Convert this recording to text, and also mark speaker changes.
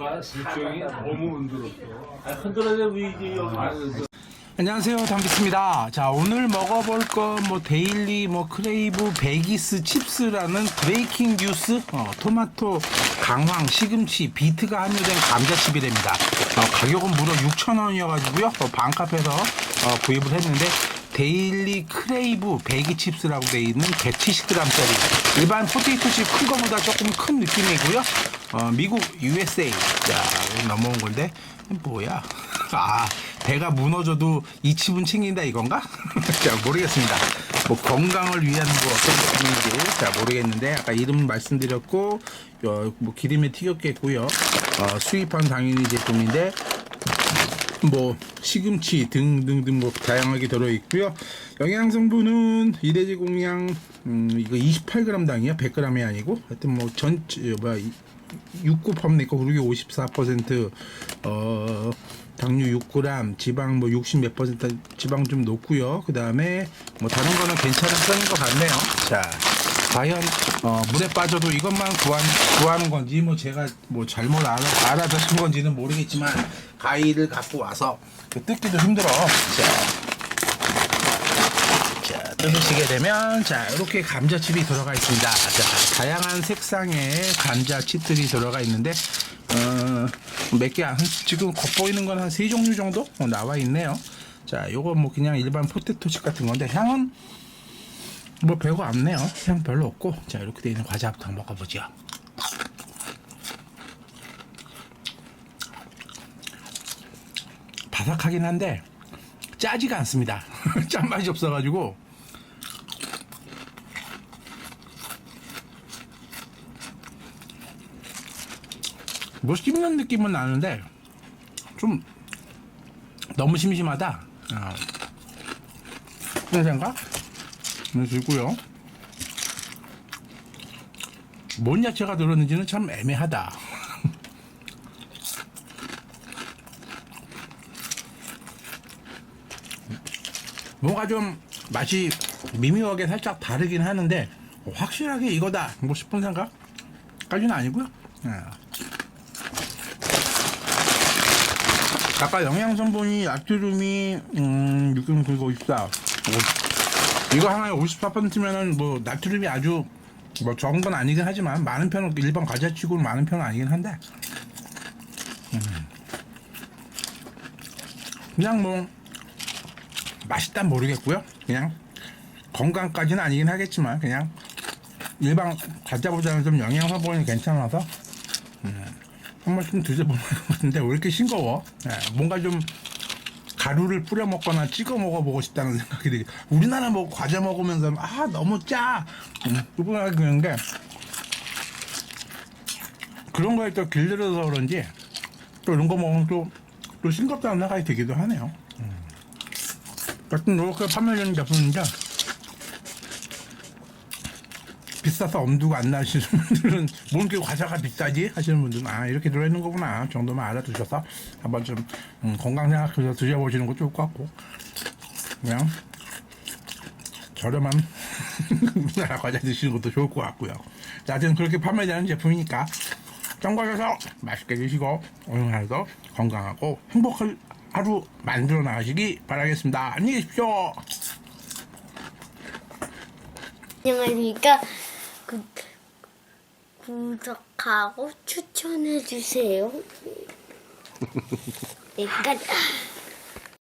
Speaker 1: 아까 실종이 너무 흔들었어.
Speaker 2: 아, 흔들어야 위지 여기.
Speaker 3: 안녕하세요 담비스입니다. 자 오늘 먹어볼 건뭐 데일리 뭐 크레이브 베기스 칩스라는 브레이킹 뉴스 어, 토마토 강황 시금치 비트가 함유된 감자칩이랍니다. 어, 가격은 무려 6,000원이어가지고요. 어, 반값에서 어, 구입을 했는데 데일리 크레이브 베기 칩스라고 되어 있는 170g짜리. 일반 포테이토 칩 큰 거보다 조금 큰 느낌이고요 어, 미국 USA 자 여기 넘어온 건데 뭐야 아 배가 무너져도 이 칩은 챙긴다 이건가? 자 모르겠습니다. 뭐 건강을 위한 뭐 어떤 느낌인지 자 모르겠는데 아까 이름 말씀드렸고 어, 뭐 기름에 튀겼겠고요. 어, 수입한 당연히 제품인데 뭐 시금치 등등등 뭐 다양하게 들어 있고요. 영양 성분은 이대지 공양 음, 이거 28g 당이야 100g이 아니고 하여튼 뭐 전체 뭐야 6곱하면 있고 그러게 54% 어, 당류 6g, 지방 뭐 60 몇 퍼센트 지방 좀 높고요. 그 다음에 뭐 다른 거는 괜찮은 편인 것 같네요. 자, 과연 어, 물에 빠져도 이것만 구한, 구하는 건지 뭐 제가 뭐 잘못 알아, 알아듣은 건지는 모르겠지만 가위를 갖고 와서 그 뜯기도 힘들어. 자. 자, 뜯으시게 되면 자 이렇게 감자칩이 들어가 있습니다. 자, 다양한 색상의 감자칩들이 들어가 있는데 어, 몇개 안, 지금 겉보이는 건 한 세 종류 정도 어, 나와 있네요. 자, 요거 뭐 그냥 일반 포테토칩 같은 건데 향은 뭐 별거 없네요. 향 별로 없고 자 이렇게 되어 있는 과자부터 한번 먹어보죠. 바삭하긴 한데 짜지가 않습니다. 짠맛이 없어가지고 뭐 씹는 느낌은 나는데 좀 너무 심심하다. 아, 그런 생각 들고요. 뭔 야채가 들었는지는 참 애매하다. 뭔가 좀 맛이 미묘하게 살짝 다르긴 하는데 확실하게 이거다 뭐 싶은 생각까지는 아니고요. 예. 아까 영양 성분이 나트륨이 음, 6 그리고 54. 이거 하나에 54%면은 뭐 나트륨이 아주 뭐 적은 건 아니긴 하지만 많은 편은 일반 과자치고는 많은 편은 아니긴 한데 음. 그냥 뭐 맛있단 모르겠고요. 그냥 건강까지는 아니긴 하겠지만 그냥 일반 과자보다는 좀 영양 성분이 괜찮아서 음, 한 번쯤 드셔보는 것 같은데 왜 이렇게 싱거워? 예, 뭔가 좀 가루를 뿌려 먹거나 찍어 먹어보고 싶다는 생각이 들게. 우리나라 뭐 과자 먹으면서 아 너무 짜. 음, 그런 생각이 드는데 그런 거에 또 길들여서 그런지 또 이런 거 먹으면 또, 또 싱겁다는 생각이 들기도 하네요. 같은 이렇게 판매되는 제품인데 비싸서 엄두가 안 나시는 분들은 뭔 이렇게 과자가 비싸지 하시는 분들은 아 이렇게 들어있는 거구나 정도만 알아두셔서 한번 좀 음, 건강 생각해서 드셔보시는 것도 좋을 것 같고 그냥 저렴한 우리나라 과자 드시는 것도 좋을 것 같고요 자, 하여튼 그렇게 판매되는 제품이니까 참고하셔서 맛있게 드시고 오늘 하루도 건강하고 행복한 하루 만들어 나가시기 바라겠습니다. 안녕히 계십시오.
Speaker 4: 안녕하십니까. 구, 구독하고 추천해주세요. 여기까지.